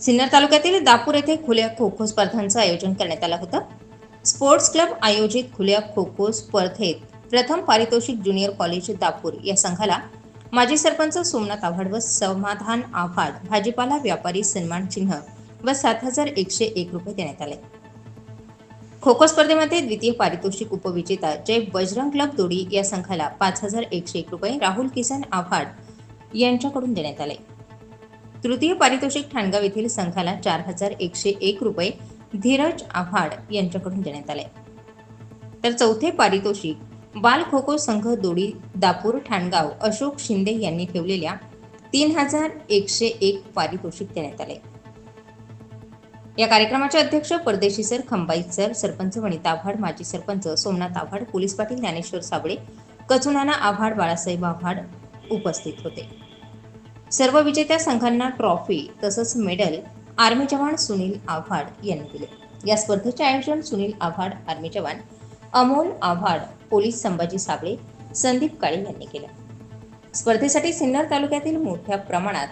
सिन्नर तालुक्यातील दापूर येथे खुल्या खो खो स्पर्धांचं आयोजन करण्यात आलं होतं. स्पोर्ट्स क्लब आयोजित खुल्या खो खो स्पर्धेत प्रथम पारितोषिक ज्युनियर कॉलेज दापूर या संघाला माजी सरपंच सोमनाथ आव्हाड व समाधान आव्हाड भाजीपाला व्यापारी सन्मान चिन्ह व सात हजार एकशे एक रुपये देण्यात आले. खो खो स्पर्धेमध्ये द्वितीय पारितोषिक उपविजेता जय बजरंग क्लब दोडी या संघाला पाच हजार एकशे एक रुपये राहुल किसन आव्हाड यांच्याकडून देण्यात आले. तृतीय पारितोषिक ठाणगाव येथील संघाला चार हजार एकशे एक रुपये धीरज आव्हाड यांच्याकडून देण्यात आले. तर चौथे पारितोषिक बाल खो खो संघ दोडी दापूर ठाणगाव अशोक शिंदे यांनी ठेवलेल्या तीन हजार एकशे एक पारितोषिक देण्यात आले. या कार्यक्रमाचे अध्यक्ष परदेशी सर खंबाई सर सरपंच वनिता आव्हाड माजी सरपंच सोमनाथ आव्हाड पोलीस पाटील ज्ञानेश्वर साबळे कचुनाना आव्हाड बाळासाहेब आव्हाड उपस्थित होते. सर्व विजेत्या संघांना ट्रॉफी तसंच मेडल आर्मी जवान सुनील आव्हाड यांनी दिले. या स्पर्धेचे आयोजन सुनील आव्हाड आर्मी जवान अमोल आव्हाड पोलीस संभाजी साबळे संदीप काळे यांनी केलं. स्पर्धेसाठी सिन्नर तालुक्यातील मोठ्या प्रमाणात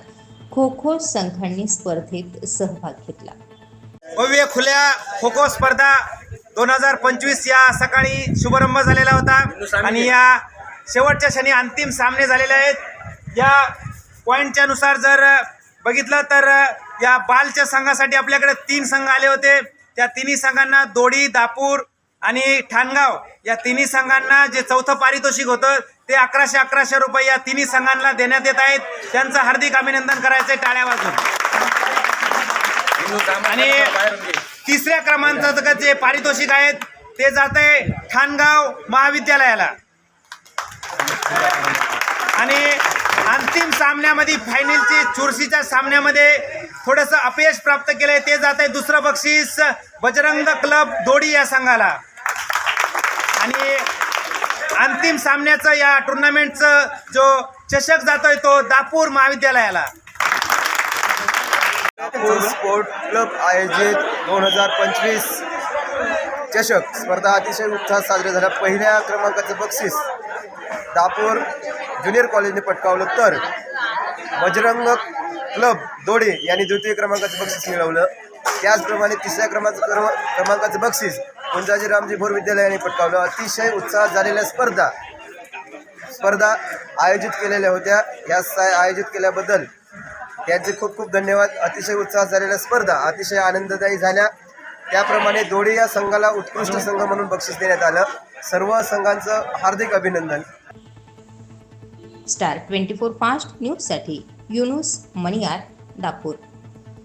खो खो संघांनी स्पर्धेत सहभाग घेतला. भव्य खुल्या खो खो स्पर्धा दोन हजार पंचवीस या सकाळी शुभारंभ झालेला होता. आणि या शेवटच्या क्षणी अंतिम सामने झालेले आहेत. या पॉईंटच्या नुसार जर बघितलं तर या बालच्या संघासाठी आपल्याकडे तीन संघ आले होते. त्या तिन्ही संघांना दोडी दापूर आणि ठाणगाव या तिन्ही संघांना जे चौथं पारितोषिक होतं ते अकराशे अकराशे रुपये या तिन्ही संघांना देण्यात येत आहेत. त्यांचं हार्दिक अभिनंदन करायचं टाळ्या वाजून. आणि तिसऱ्या क्रमांकाचं जे पारितोषिक आहेत ते जात आहे ठाणगाव महाविद्यालयाला. आणि अंतिम सामन्यामध्ये फायनलची चुरशीच्या सामन्यामध्ये थोडंसं अपयश प्राप्त केलं आहे ते जात आहे दुसरं बक्षीस बजरंग क्लब दोडी या संघाला. आणि अंतिम सामन्याचं या टुर्नामेंटचं जो चषक जातोय तो दापूर महाविद्यालयाला. दापूर स्पोर्ट क्लब आयोजित दोन हजार पंचवीस चषक स्पर्धा अतिशय उत्साहात साजरी झाल्या. पहिल्या क्रमांकाचं बक्षीस दापूर ज्युनियर कॉलेजने पटकावलं तर बजरंग क्लब दोडे यांनी द्वितीय क्रमांकाचं बक्षीस मिळवलं. त्याचप्रमाणे तिसऱ्या क्रमांकाचं क्रमांकाचं बक्षीस कुंजाजी रामजी भोर विद्यालयाने पटकावलं. अतिशय उत्साहात झालेल्या स्पर्धा स्पर्धा आयोजित केलेल्या होत्या. या सा आयोजित केल्याबद्दल त्यांचे खूप खूप धन्यवाद. अतिशय उत्साहात झालेल्या स्पर्धा अतिशय आनंददायी झाल्या. त्याप्रमाणे दोडे या संघाला उत्कृष्ट संघ म्हणून बक्षीस देण्यात आलं. सर्व संघांचं हार्दिक अभिनंदन. स्टार ट्वेंटी फोर फास्ट न्यूजसाठी युनुस मणियार दापूर.